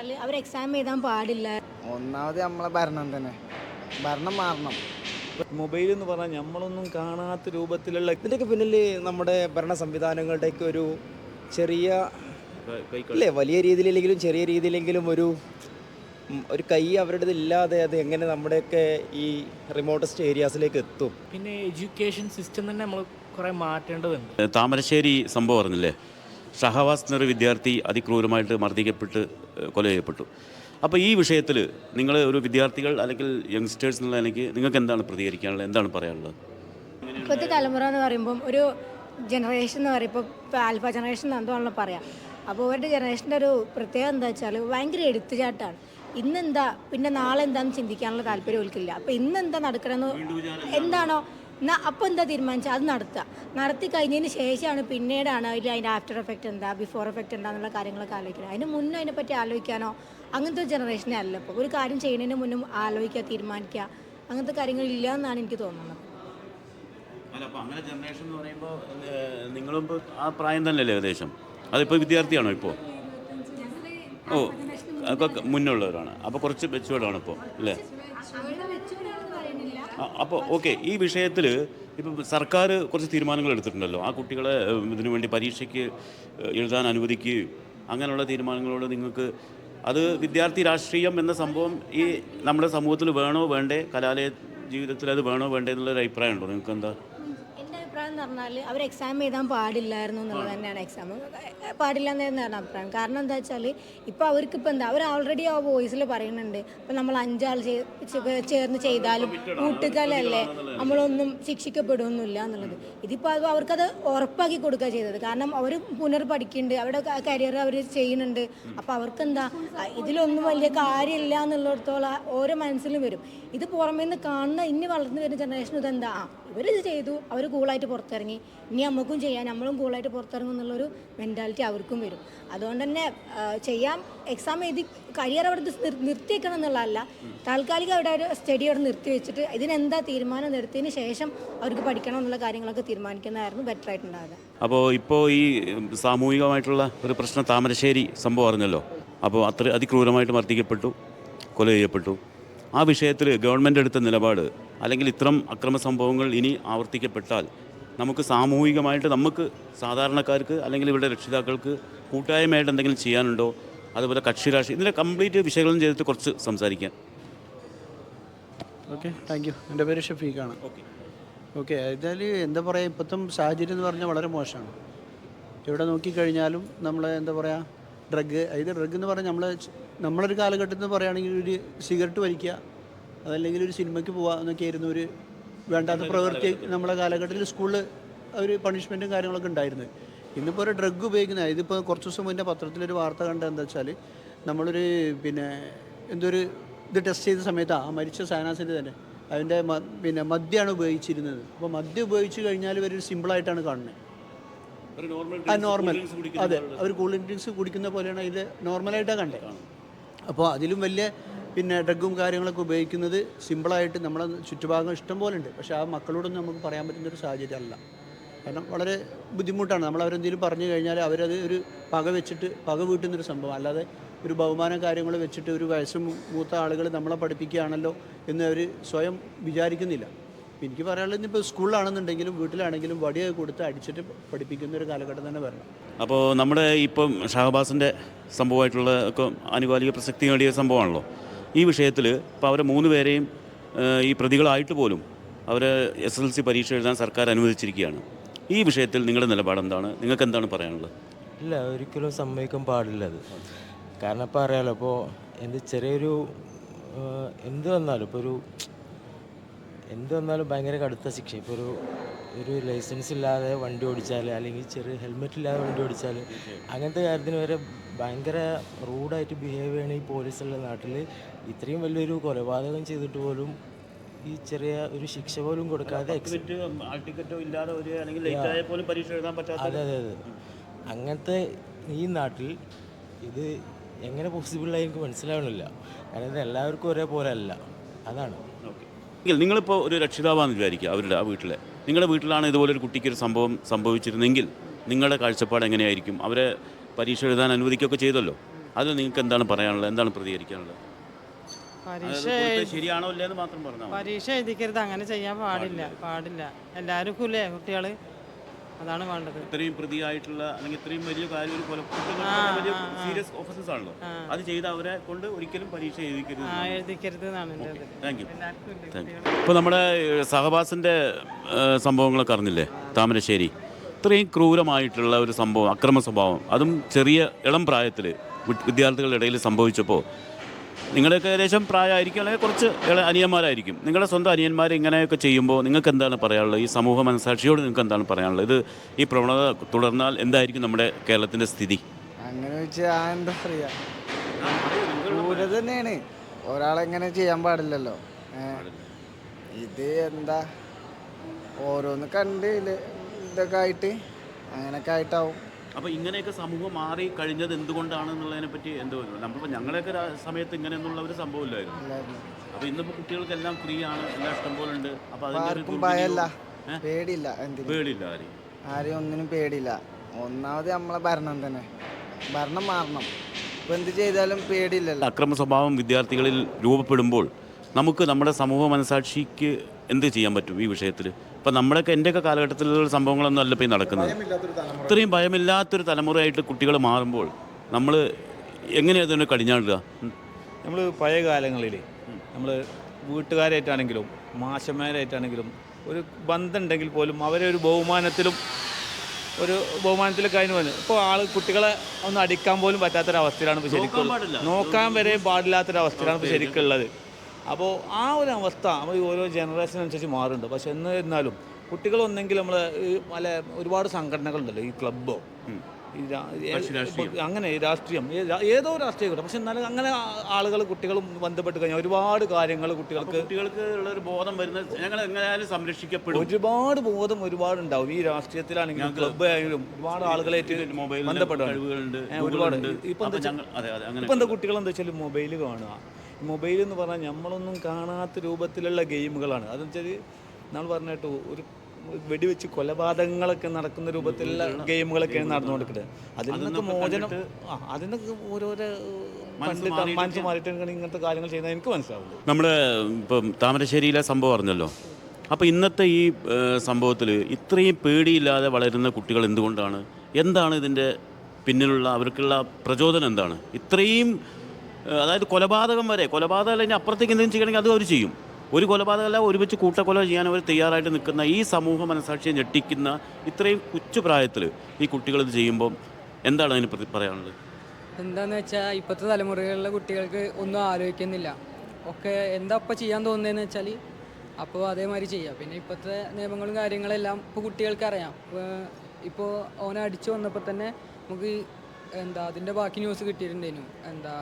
അവർ exam എഴുതാൻ പാടില്ല. ഒന്നാമത് നമ്മളെ ഭരണം തന്നെ. ഭരണം മാറണം. മൊബൈൽ എന്ന് പറഞ്ഞാൽ നമ്മളൊന്നും കാണാത്ത രൂപത്തിലുള്ള ഇതിന്റെയൊക്കെ പിന്നിൽ നമ്മുടെ ഭരണ സംവിധാനങ്ങളുടെയൊക്കെ ഒരു ചെറിയ അല്ലേ? വലിയ രീതിയിലെങ്കിലും ചെറിയ രീതിയിലെങ്കിലും ഒരു ഒരു കൈ അവരുടെ ഇല്ലാതെ അത് എങ്ങനെ നമ്മുടെയൊക്കെ ഈ റിമോട്ടസ്റ്റ് ഏരിയാസിലേക്ക് എത്തും? പിന്നെ എഡ്യൂക്കേഷൻ സിസ്റ്റം തന്നെ നമ്മൾ കുറേ മാറ്റേണ്ടതുണ്ട്. താമരശ്ശേരി സംഭവം പറഞ്ഞില്ലേ? ഷഹവാസ് എന്നൊരു വിദ്യാർത്ഥി അതിക്രൂരമായിട്ട് മർദ്ദിക്കപ്പെട്ട് കൊല ചെയ്യപ്പെട്ടു അപ്പോൾ ഈ വിഷയത്തിൽ നിങ്ങൾ ഒരു വിദ്യാർത്ഥികൾ അല്ലെങ്കിൽ യങ്സ്റ്റേഴ്സ് എന്നുള്ള എനിക്ക് നിങ്ങൾക്ക് എന്താണ് പ്രതികരിക്കാനുള്ളത്? എന്താണ് പറയാനുള്ളത്? ഇപ്പോഴത്തെ തലമുറ എന്ന് പറയുമ്പം ഒരു ജനറേഷൻ എന്ന് പറയുമ്പോൾ ഇപ്പോൾ ആൽഫ ജനറേഷൻ എന്താണല്ലോ പറയാം. അപ്പോൾ അവരുടെ ജനറേഷന്റെ ഒരു പ്രത്യേകത എന്താ വെച്ചാൽ ഭയങ്കര എടുത്തുചാട്ടാണ്. ഇന്നെന്താ പിന്നെ നാളെ എന്താണെന്ന് ചിന്തിക്കാനുള്ള താല്പര്യം ഒരിക്കില്ല അപ്പോൾ ഇന്നെന്താ നടക്കണമെന്ന് എന്താണോ അപ്പോൾ എന്താ തീരുമാനിച്ചാൽ അത് നടത്തുക നടത്തി കഴിഞ്ഞതിന് ശേഷമാണ് പിന്നീടാണ് അതിൽ അതിന്റെ ആഫ്റ്റർ എഫക്റ്റ് എന്താ ബിഫോർ എഫക്റ്റ് എന്താന്നുള്ള കാര്യങ്ങളൊക്കെ ആലോചിക്കുന്നത് അതിന് മുന്നേ അതിനെപ്പറ്റി ആലോചിക്കാനോ അങ്ങനത്തെ ഒരു ജനറേഷനെ അല്ല ഇപ്പോൾ ഒരു കാര്യം ചെയ്യുന്നതിന് മുന്നും ആലോചിക്കുക തീരുമാനിക്കുക അങ്ങനത്തെ കാര്യങ്ങളില്ല എന്നാണ് എനിക്ക് തോന്നുന്നത്. അല്ല അപ്പോൾ അങ്ങനെ ജനറേഷൻ എന്ന് പറയുമ്പോൾ നിങ്ങളും ഇപ്പോൾ ആ പ്രായം തന്നെയല്ലേ ഏകദേശം? അതിപ്പോൾ വിദ്യാർത്ഥിയാണോ ഇപ്പോൾ ഓ മുന്നേ മുന്നുള്ളവരാണ് അപ്പോൾ കുറച്ച് മെച്ചുവേർഡാണ് ഇപ്പോൾ അല്ലേ? അപ്പോൾ ഓക്കെ ഈ വിഷയത്തിൽ ഇപ്പം സർക്കാർ കുറച്ച് തീരുമാനങ്ങൾ എടുത്തിട്ടുണ്ടല്ലോ. ആ കുട്ടികളെ ഇതിനു വേണ്ടി പരീക്ഷയ്ക്ക് എഴുതാൻ അനുവദിക്കുകയും അങ്ങനെയുള്ള തീരുമാനങ്ങളോട് നിങ്ങൾക്ക് അത് വിദ്യാർത്ഥി രാഷ്ട്രീയം എന്ന സംഭവം ഈ നമ്മുടെ സമൂഹത്തിൽ വേണോ വേണ്ടേ? കലാലയ ജീവിതത്തിൽ അത് വേണോ വേണ്ടേ എന്നുള്ളൊരു അഭിപ്രായം ഉണ്ടോ? നിങ്ങൾക്ക് എന്താ എന്റെ അഭിപ്രായം എന്ന് പറഞ്ഞാൽ അവർ എക്സാം എഴുതാൻ പാടില്ലായിരുന്നു എന്നുള്ളത് തന്നെയാണ് എക്സാം പാടില്ല എന്ന് തന്നെയാണ് അഭിപ്രായം. കാരണം എന്താ വെച്ചാൽ ഇപ്പോൾ അവർക്ക് ഇപ്പം എന്താ അവർ ഓൾറെഡി ആ വോയിസിൽ പറയുന്നുണ്ട്. ഇപ്പം നമ്മൾ അഞ്ചാൾ ചേർന്ന് ചെയ്താലും കൂട്ടുകാലല്ലേ നമ്മളൊന്നും ശിക്ഷിക്കപ്പെടുകയൊന്നുമില്ല എന്നുള്ളത്. ഇതിപ്പോൾ അത് അവർക്കത് ഉറപ്പാക്കി കൊടുക്കുക ചെയ്തത്. കാരണം അവർ പുനർ പഠിക്കുന്നുണ്ട് അവരുടെ കരിയർ അവർ ചെയ്യുന്നുണ്ട്. അപ്പോൾ അവർക്ക് എന്താ ഇതിലൊന്നും വലിയ കാര്യമില്ല എന്നുള്ളിടത്തോളം ഓരോ മനസ്സിലും വരും. ഇത് പുറമേ നിന്ന് കാണുന്ന ഇനി വളർന്നു വരുന്ന ജനറേഷൻ ഇതെന്താ ആ ഇവരിത് ചെയ്തു അവർ കൂളായിട്ട് പുറത്തിറങ്ങി. ഇനി നമുക്കും ചെയ്യാം നമ്മളും കൂളായിട്ട് പുറത്തിറങ്ങും എന്നുള്ളൊരു മെന്റാലിറ്റി അവർക്കും വരും. അതുകൊണ്ട് തന്നെ ചെയ്യാം. എക്സാം എഴുതി കരിയർ അവിടെ നിർത്തിയേക്കണം എന്നുള്ളതല്ല. താൽക്കാലിക അവിടെ ഒരു സ്റ്റഡി അവിടെ നിർത്തി വെച്ചിട്ട് ഇതിനെന്താ തീരുമാനം നിർത്തിയതിന് ശേഷം അവർക്ക് പഠിക്കണം എന്നുള്ള കാര്യങ്ങളൊക്കെ തീരുമാനിക്കുന്നതായിരുന്നു ബെറ്റർ ആയിട്ടുണ്ടാവുക. അപ്പോൾ ഇപ്പോൾ ഈ സാമൂഹികമായിട്ടുള്ള ഒരു പ്രശ്നം താമരശ്ശേരി സംഭവം അറിഞ്ഞല്ലോ? അപ്പോൾ അത്ര അതിക്രൂരമായിട്ട് മർദ്ദിക്കപ്പെട്ടു കൊല ചെയ്യപ്പെട്ടു. ആ വിഷയത്തിൽ ഗവൺമെന്റ് എടുത്ത നിലപാട് അല്ലെങ്കിൽ ഇത്തരം അക്രമ സംഭവങ്ങൾ ഇനി ആവർത്തിക്കപ്പെട്ടാൽ നമുക്ക് സാമൂഹികമായിട്ട് നമുക്ക് സാധാരണക്കാർക്ക് അല്ലെങ്കിൽ ഇവരുടെ രക്ഷിതാക്കൾക്ക് കൂട്ടായ്മയായിട്ട് എന്തെങ്കിലും ചെയ്യാനുണ്ടോ? അതുപോലെ കക്ഷി രാഷ്ട്രീയം ഇതിന്റെ കംപ്ലീറ്റ് വിശകലനം ചെയ്തിട്ട് കുറച്ച് സംസാരിക്കാം. ഓക്കെ താങ്ക് യു എന്റെ പേര് ഷഫീഖാണ്. ഓക്കെ ഓക്കെ അതിൽ എന്താ പറയുക ഇപ്പോഴത്തെ സാഹചര്യം എന്ന് പറഞ്ഞാൽ വളരെ മോശമാണ്. എവിടെ നോക്കിക്കഴിഞ്ഞാലും നമ്മൾ എന്താ പറയുക ഡ്രഗ് അതായത് ഡ്രഗ് എന്ന് പറഞ്ഞാൽ നമ്മൾ നമ്മളൊരു കാലഘട്ടത്തിൽ നിന്ന് പറയുകയാണെങ്കിൽ ഒരു സിഗരറ്റ് വലിക്കുക അതല്ലെങ്കിൽ ഒരു സിനിമയ്ക്ക് പോവുക എന്നൊക്കെ ആയിരുന്നു ഒരു വേണ്ടാത്ത പ്രവൃത്തി നമ്മളെ കാലഘട്ടത്തിൽ സ്കൂളിൽ അവർ പണിഷ്മെന്റും കാര്യങ്ങളൊക്കെ ഉണ്ടായിരുന്നത് ഇന്നിപ്പോൾ ഒരു ഡ്രഗ് ഉപയോഗിക്കുന്ന ഇതിപ്പോൾ കുറച്ച് ദിവസം മുന്നേ പത്രത്തിലൊരു വാർത്ത കണ്ടത് എന്താ വെച്ചാൽ നമ്മളൊരു പിന്നെ എന്തൊരു ഇത് ടെസ്റ്റ് ചെയ്ത സമയത്ത് ആ മരിച്ച സാനാസിന്റെ തന്നെ അതിന്റെ മ- പിന്നെ മദ്യമാണ് ഉപയോഗിച്ചിരുന്നത്. അപ്പോൾ മദ്യം ഉപയോഗിച്ച് കഴിഞ്ഞാൽ ഇവർ സിമ്പിളായിട്ടാണ് കാണുന്നത് ആ നോർമൽ അതെ അവർ കൂൾ ഡ്രിങ്ക്സ് കുടിക്കുന്ന പോലെയാണ് അതിൽ നോർമലായിട്ടാണ് കണ്ടത് അപ്പോൾ അതിലും വലിയ പിന്നെ ഡ്രഗും കാര്യങ്ങളൊക്കെ ഉപയോഗിക്കുന്നത് സിമ്പിളായിട്ട് നമ്മളെ ചുറ്റുഭാഗം ഇഷ്ടം പോലെ ഉണ്ട്. പക്ഷേ ആ മക്കളോടൊന്നും നമുക്ക് പറയാൻ പറ്റുന്നൊരു സാഹചര്യം അല്ല. കാരണം വളരെ ബുദ്ധിമുട്ടാണ്. നമ്മൾ അവരെന്തെങ്കിലും പറഞ്ഞു കഴിഞ്ഞാൽ അവരത് ഒരു പക വെച്ചിട്ട് പക വീട്ടുന്നൊരു സംഭവം. അല്ലാതെ ഒരു ബഹുമാന കാര്യങ്ങൾ വെച്ചിട്ട് ഒരു വയസ്സ് മൂത്ത ആളുകൾ നമ്മളെ പഠിപ്പിക്കുകയാണല്ലോ എന്ന് അവർ സ്വയം വിചാരിക്കുന്നില്ല. എനിക്ക് പറയാനുള്ളത് ഇപ്പോൾ സ്കൂളിലാണെന്നുണ്ടെങ്കിലും വീട്ടിലാണെങ്കിലും വടിയൊക്കെ കൊടുത്ത് അടിച്ചിട്ട് പഠിപ്പിക്കുന്ന ഒരു കാലഘട്ടം തന്നെ വരണം. അപ്പോൾ നമ്മുടെ ഇപ്പം ഷഹബാസിന്റെ സംഭവമായിട്ടുള്ള ഒക്കെ ആനുകാലിക പ്രസക്തി നേടിയ സംഭവമാണല്ലോ. ഈ വിഷയത്തിൽ ഇപ്പോൾ അവരെ മൂന്ന് പേരെയും ഈ പ്രതികളായിട്ട് പോലും അവർ എസ് എൽ സി പരീക്ഷ എഴുതാൻ സർക്കാർ അനുവദിച്ചിരിക്കുകയാണ്. ഈ വിഷയത്തിൽ നിങ്ങളുടെ നിലപാട് എന്താണ്? നിങ്ങൾക്ക് എന്താണ് പറയാനുള്ളത്? ഇല്ല ഒരിക്കലും സമ്മതിക്കാൻ പാടില്ല അത്. കാരണം ഇപ്പോൾ അറിയാലോ ഇപ്പോൾ എന്ത് ചെറിയൊരു എന്ത് വന്നാലും ഇപ്പോൾ ഒരു എന്ത് വന്നാലും ഭയങ്കര കടുത്ത ശിക്ഷ. ഇപ്പോൾ ഒരു ഒരു ലൈസൻസ് ഇല്ലാതെ വണ്ടി ഓടിച്ചാൽ അല്ലെങ്കിൽ ചെറിയ ഹെൽമെറ്റ് ഇല്ലാതെ വണ്ടി ഓടിച്ചാൽ അങ്ങനത്തെ കാര്യത്തിന് വരെ ഭയങ്കര റൂഡായിട്ട് ബിഹേവ് ചെയ്യണ ഈ പോലീസുള്ള നാട്ടിൽ ഇത്രയും വലിയൊരു കൊലപാതകം ചെയ്തിട്ട് പോലും ഈ ചെറിയ ഒരു ശിക്ഷ പോലും കൊടുക്കാതെ ഇല്ലാതെ ഒരു അല്ലെങ്കിൽ പോലും പരീക്ഷ എഴുതാൻ പറ്റാത്ത അതെ അതെ അതെ. അങ്ങനത്തെ ഈ നാട്ടിൽ ഇത് എങ്ങനെ പോസിബിളായി എനിക്ക് മനസ്സിലാവണില്ല. കാരണം ഇത് എല്ലാവർക്കും ഒരേപോലെ അല്ല. അതാണ്. ഓക്കെ നിങ്ങളിപ്പോൾ ഒരു രക്ഷിതാവാന്ന് വിചാരിക്കുക അവരുടെ ആ വീട്ടിലെ? നിങ്ങളുടെ വീട്ടിലാണ് ഇതുപോലൊരു കുട്ടിക്കൊരു സംഭവം സംഭവിച്ചിരുന്നെങ്കിൽ നിങ്ങളുടെ കാഴ്ചപ്പാട് എങ്ങനെയായിരിക്കും? അവരെ പരീക്ഷ എഴുതാൻ അനുവദിക്കുകയൊക്കെ ചെയ്തല്ലോ. അത് നിങ്ങൾക്ക് എന്താണ് പറയാനുള്ളത്? എന്താണ് പ്രതികരിക്കാനുള്ളത്? ശരിയാണോ മാത്രം. പരീക്ഷ എഴുതിക്കരുത്. അങ്ങനെ ചെയ്യാൻ പാടില്ല. പാടില്ല. എല്ലാവർക്കും ഇല്ലേ കുട്ടികൾ അതാണ് വേണ്ടത്. ഇത്രയും പ്രതിയായിട്ടുള്ള അല്ലെങ്കിൽ ഇത്രയും വലിയ കാര്യം ഒരു കൊലക്കുറ്റം വലിയ സീരിയസ് ഓഫീസേഴ്സ് ആണല്ലോ. അത് ചെയ്ത് അവരെ കൊണ്ട് ഒരിക്കലും പരീക്ഷ എഴുതിക്കരുത് എഴുതിക്കരുത് താങ്ക് യു താങ്ക് യു ഇപ്പോൾ നമ്മുടെ സഹവാസിന്റെ സംഭവങ്ങളൊക്കെ അറിഞ്ഞില്ലേ? താമരശ്ശേരി. ഇത്രയും ക്രൂരമായിട്ടുള്ള ഒരു സംഭവം അക്രമ സ്വഭാവം. അതും ചെറിയ ഇളം പ്രായത്തിൽ വിദ്യാർത്ഥികളുടെ ഇടയിൽ സംഭവിച്ചപ്പോൾ നിങ്ങളുടെയൊക്കെ ഏകദേശം പ്രായമായിരിക്കും അല്ലെങ്കിൽ കുറച്ച് അനിയന്മാരായിരിക്കും. നിങ്ങളുടെ സ്വന്തം അനിയന്മാർ ഇങ്ങനെയൊക്കെ ചെയ്യുമ്പോൾ നിങ്ങൾക്ക് എന്താണ് പറയാനുള്ളത്? ഈ സമൂഹ മനസാക്ഷിയോട് നിങ്ങൾക്ക് എന്താണ് പറയാനുള്ളത്? ഇത് ഈ പ്രവണത തുടർന്നാൽ എന്തായിരിക്കും നമ്മുടെ കേരളത്തിന്റെ സ്ഥിതി? അങ്ങനെ വെച്ചാൽ എന്താ പറയുക തന്നെയാണ്. ഒരാളെങ്ങനെ ചെയ്യാൻ പാടില്ലല്ലോ. ഇത് എന്താ? ഓരോന്ന് കണ്ട് ഇതൊക്കെ ആയിട്ട് അങ്ങനെയൊക്കെ ആയിട്ടാവും. അപ്പോൾ ഇങ്ങനെയൊക്കെ സമൂഹം മാറി കഴിഞ്ഞത് എന്തുകൊണ്ടാണ് എന്നുള്ളതിനെ പറ്റി എന്തോ നമ്മളിപ്പോൾ ഞങ്ങളെയൊക്കെ സമയത്ത് ഇങ്ങനെയൊന്നുള്ള ഒരു സംഭവം ഇല്ലായിരുന്നു. അപ്പോൾ ഇന്നിപ്പോൾ കുട്ടികൾക്കെല്ലാം ഫ്രീ ആണ് എല്ലാം ഇഷ്ടംപോലെ ഉണ്ട്. അപ്പോൾ അതിന്റെ? പേടിയില്ല പേടിയില്ല ആരെയും ആരെയും ഒന്നിനും പേടിയില്ല. ഒന്നാമത് നമ്മളെ ഭരണം തന്നെ. ഭരണം മാറണം. ഇപ്പം എന്ത് ചെയ്താലും പേടിയില്ലല്ലോ. അക്രമ സ്വഭാവം വിദ്യാർത്ഥികളിൽ രൂപപ്പെടുമ്പോൾ നമുക്ക് നമ്മുടെ സമൂഹ മനസാക്ഷിക്ക് എന്ത് ചെയ്യാൻ പറ്റും ഈ വിഷയത്തിൽ? ഇപ്പം നമ്മളൊക്കെ എന്റെയൊക്കെ കാലഘട്ടത്തിലുള്ള സംഭവങ്ങളൊന്നും അല്ല ഇപ്പോൾ ഈ നടക്കുന്നത്. ഇത്രയും ഭയമില്ലാത്തൊരു തലമുറയായിട്ട് കുട്ടികൾ മാറുമ്പോൾ നമ്മൾ എങ്ങനെയാണ് അതിനെ കടിഞ്ഞാടുക? നമ്മൾ പഴയ കാലങ്ങളിൽ നമ്മൾ വീട്ടുകാരായിട്ടാണെങ്കിലും മാഷന്മാരായിട്ടാണെങ്കിലും ഒരു ബന്ധം ഉണ്ടെങ്കിൽ പോലും അവരെ ഒരു ബഹുമാനത്തിലും ഒരു ബഹുമാനത്തിലൊക്കെ അതിന് വന്നു. ഇപ്പോൾ ആൾ കുട്ടികളെ ഒന്ന് അടിക്കാൻ പോലും പറ്റാത്തൊരവസ്ഥയിലാണ് ഇപ്പോൾ ശരിക്കും നോക്കാൻ വരെ പാടില്ലാത്തൊരവസ്ഥയിലാണ് ഇപ്പോൾ ശരിക്കുള്ളത്. അപ്പോൾ ആ ഒരു അവസ്ഥ നമ്മൾ ഈ ഓരോ ജനറേഷൻ അനുസരിച്ച് മാറുന്നുണ്ട്. പക്ഷെ എന്ന് കുട്ടികൾ കുട്ടികളൊന്നെങ്കിൽ നമ്മൾ ഈ പല ഒരുപാട് സംഘടനകളുണ്ടല്ലോ ഈ ക്ലബ്ബോ അങ്ങനെ രാഷ്ട്രീയം ഏതോ രാഷ്ട്രീയ പക്ഷെ എന്നാലും അങ്ങനെ ആളുകൾ കുട്ടികളും ബന്ധപ്പെട്ട് കഴിഞ്ഞാൽ ഒരുപാട് കാര്യങ്ങൾ കുട്ടികൾക്ക് കുട്ടികൾക്ക് ഉള്ള ഒരു ബോധം വരുന്ന ഞങ്ങൾ എങ്ങനെയാലും സംരക്ഷിക്കപ്പെടും. ഒരുപാട് ബോധം ഒരുപാട് ഉണ്ടാവും ഈ രാഷ്ട്രീയത്തിലാണെങ്കിലും ക്ലബ്ബ് ആയാലും ഒരുപാട് ആളുകളായിട്ട് മൊബൈലിൽ ബന്ധപ്പെടാണ് കഴിവുകളുണ്ട് ഒരുപാട്. ഇപ്പം എന്താ കുട്ടികൾ എന്താ വെച്ചാൽ മൊബൈൽ കാണുക. മൊബൈൽ എന്ന് പറഞ്ഞാൽ നമ്മളൊന്നും കാണാത്ത രൂപത്തിലുള്ള ഗെയിമുകളാണ്. അതെന്ന് വെച്ചാൽ നമ്മൾ പറഞ്ഞിട്ട് ഒരു വെടിവെച്ച് കൊലപാതകങ്ങളൊക്കെ നടക്കുന്ന രൂപത്തിലുള്ള ഗെയിമുകളൊക്കെയാണ് നടന്നുകൊണ്ടിരിക്കുന്നത്. അതിൽ നിന്നൊക്കെ മോചനം അതിൽ നിന്നൊക്കെ ഓരോരോ പണ്ട് മനസ്സ് ഇങ്ങനത്തെ കാര്യങ്ങൾ ചെയ്യുന്നത് എനിക്ക് മനസ്സിലാവുള്ളൂ ഇപ്പം താമരശ്ശേരിയിലെ സംഭവം അറിഞ്ഞല്ലോ? അപ്പോൾ ഇന്നത്തെ ഈ സംഭവത്തിൽ ഇത്രയും പേടിയില്ലാതെ വളരുന്ന കുട്ടികൾ എന്തുകൊണ്ടാണ്? എന്താണ് ഇതിന്റെ പിന്നിലുള്ള അവർക്കുള്ള പ്രചോദനം എന്താണ്? ഇത്രയും അതായത് കൊലപാതകം വരെ കൊലപാതകം അല്ലെങ്കിൽ അപ്പുറത്തേക്ക് എന്തെങ്കിലും ചെയ്യണമെങ്കിൽ അത് അവർ ചെയ്യും. ഒരു കൊലപാതകമല്ല ഒരുമിച്ച് കൂട്ടക്കൊല ചെയ്യാൻ അവർ തയ്യാറായിട്ട് നിൽക്കുന്ന ഈ സമൂഹ മനസാക്ഷിയെ ഞെട്ടിക്കുന്ന ഇത്രയും കൊച്ചു പ്രായത്തിൽ ഈ കുട്ടികൾ ഇത് ചെയ്യുമ്പോൾ എന്താണ് അതിന് പറയാനുള്ളത്? എന്താന്ന് വെച്ചാൽ ഇപ്പോഴത്തെ തലമുറകളിലെ കുട്ടികൾക്ക് ഒന്നും ആലോചിക്കുന്നില്ല. ഒക്കെ എന്താ ഇപ്പം ചെയ്യാൻ തോന്നുന്നതെന്ന് വെച്ചാൽ അപ്പോൾ അതേമാതിരി ചെയ്യാം. പിന്നെ ഇപ്പോഴത്തെ നിയമങ്ങളും കാര്യങ്ങളെല്ലാം ഇപ്പോൾ കുട്ടികൾക്ക് അറിയാം. ഇപ്പോൾ ഓനെ അടിച്ചു വന്നപ്പോൾ തന്നെ നമുക്ക് എന്താ അതിന്റെ ബാക്കി ന്യൂസ് കിട്ടിയിട്ടുണ്ടായിരുന്നു എന്താ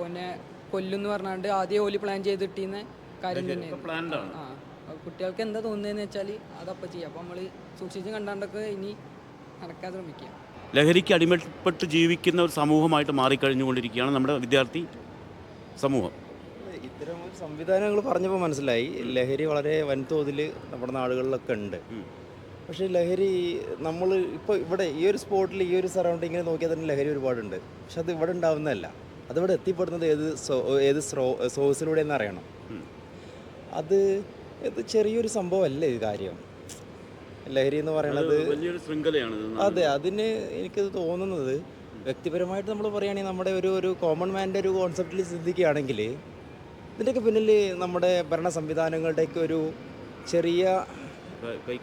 ഓനെ കൊല്ലുന്ന് പറഞ്ഞാണ്ട് ആദ്യം ഓലി പ്ലാൻ ചെയ്തിട്ടിന്ന് കാര്യം തന്നെ ആ കുട്ടികൾക്ക് എന്താ തോന്നുന്നതെന്ന് വെച്ചാൽ അതപ്പം ചെയ്യാം. അപ്പം നമ്മൾ സൂക്ഷിച്ച് കണ്ടാണ്ടൊക്കെ ഇനി നടക്കാൻ ശ്രമിക്കുക ലഹരിക്ക് അടിമപ്പെട്ട് ജീവിക്കുന്ന ഒരു സമൂഹമായിട്ട് മാറിക്കഴിഞ്ഞുകൊണ്ടിരിക്കുകയാണ് നമ്മുടെ വിദ്യാർത്ഥി സമൂഹം. ഇത്തരം ഒരു സംവിധാനങ്ങൾ പറഞ്ഞപ്പോൾ മനസ്സിലായി. ലഹരി വളരെ വൻതോതിൽ നമ്മുടെ നാടുകളിലൊക്കെ ഉണ്ട്. പക്ഷേ ലഹരി നമ്മൾ ഇപ്പോൾ ഇവിടെ ഈ ഒരു സ്പോട്ടിൽ ഈ ഒരു സറൗണ്ടിങ്ങിൽ നോക്കിയാൽ തന്നെ ലഹരി ഒരുപാടുണ്ട്. പക്ഷെ അത് ഇവിടെ ഉണ്ടാവുന്നതല്ല. അതിവിടെ എത്തിപ്പെടുന്നത് ഏത് ഏത് സോഴ്സിലൂടെ എന്ന് അറിയണം അത് ഇത് ചെറിയൊരു സംഭവമല്ലേ ഇത് കാര്യം ലഹരി എന്ന് പറയുന്നത് വലിയൊരു ശൃംഖലയാണ്. അതെ അതിന് എനിക്ക് തോന്നുന്നത് വ്യക്തിപരമായിട്ട് നമ്മൾ പറയുകയാണെങ്കിൽ നമ്മുടെ ഒരു ഒരു കോമൺ മാന്റെ ഒരു കോൺസെപ്റ്റിൽ ചിന്തിക്കുകയാണെങ്കിൽ ഇതിന്റെയൊക്കെ പിന്നിൽ നമ്മുടെ ഭരണ സംവിധാനങ്ങളുടെയൊക്കെ ഒരു ചെറിയ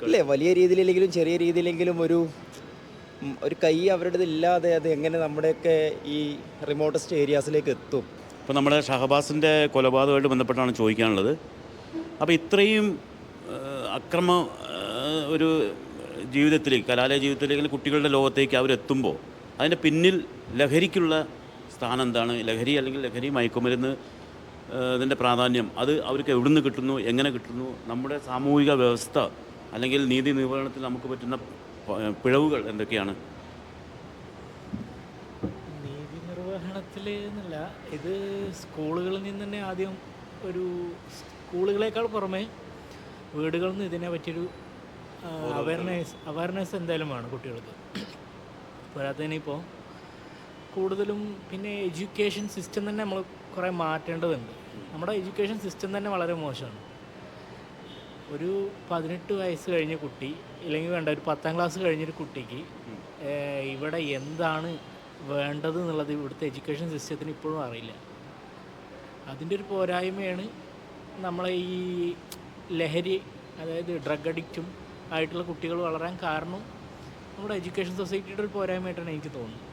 കൈ- വലിയ രീതിയിലെങ്കിലും ചെറിയ രീതിയിലെങ്കിലും ഒരു ഒരു കൈ അവരുടെ ഇല്ലാതെ അത് എങ്ങനെ നമ്മുടെയൊക്കെ ഈ റിമോട്ടസ്റ്റ് ഏരിയാസിലേക്ക് എത്തും? ഇപ്പോൾ നമ്മുടെ ഷഹബാസിന്റെ കൊലപാതകമായിട്ട് ബന്ധപ്പെട്ടാണ് ചോദിക്കാനുള്ളത്. അപ്പോൾ ഇത്രയും അക്രമ ഒരു ജീവിതത്തിലേക്ക് കലാലയ ജീവിതത്തിലേക്ക് കുട്ടികളുടെ ലോകത്തേക്ക് അവരെത്തുമ്പോൾ അതിന്റെ പിന്നിൽ ലഹരിക്കുള്ള സ്ഥാനം എന്താണ്? ലഹരി അല്ലെങ്കിൽ ലഹരി മയക്കുമരുന്ന് ഇതിന്റെ പ്രാധാന്യം അത് അവർക്ക് എവിടുന്ന് കിട്ടുന്നു? എങ്ങനെ കിട്ടുന്നു? നമ്മുടെ സാമൂഹിക വ്യവസ്ഥ അല്ലെങ്കിൽ നീതി നിർവഹണത്തിൽ നമുക്ക് പറ്റുന്ന പിഴവുകൾ എന്തൊക്കെയാണ്? നീതി നിർവഹണത്തിൽ എന്നല്ല ഇത് സ്കൂളുകളിൽ നിന്ന് തന്നെ ആദ്യം ഒരു സ്കൂളുകളേക്കാൾ പുറമെ വീടുകളിൽ നിന്ന് ഇതിനെ പറ്റിയൊരു അവയർനെസ് അവയർനെസ് എന്തായാലും വേണം കുട്ടികൾക്ക്. പോരാത്തതിനിപ്പോൾ കൂടുതലും പിന്നെ എഡ്യൂക്കേഷൻ സിസ്റ്റം തന്നെ നമ്മൾ കുറേ മാറ്റേണ്ടതുണ്ട്. നമ്മുടെ എഡ്യൂക്കേഷൻ സിസ്റ്റം തന്നെ വളരെ മോശമാണ്. ഒരു പതിനെട്ട് വയസ്സ് കഴിഞ്ഞ കുട്ടി ഇല്ലെങ്കിൽ വേണ്ട ഒരു പത്താം ക്ലാസ് കഴിഞ്ഞൊരു കുട്ടിക്ക് ഇവിടെ എന്താണ് വേണ്ടത് എന്നുള്ളത് ഇവിടുത്തെ എഡ്യൂക്കേഷൻ സിസ്റ്റത്തിന് ഇപ്പോഴും അറിയില്ല. അതിന്റെ ഒരു പോരായ്മയാണ് നമ്മളെ ഈ ലഹരി അതായത് ഡ്രഗ് അഡിക്റ്റും ആയിട്ടുള്ള കുട്ടികൾ വളരാൻ കാരണം നമ്മുടെ എഡ്യൂക്കേഷൻ സൊസൈറ്റിയുടെ ഒരു പോരായ്മയായിട്ടാണ് എനിക്ക് തോന്നുന്നത്.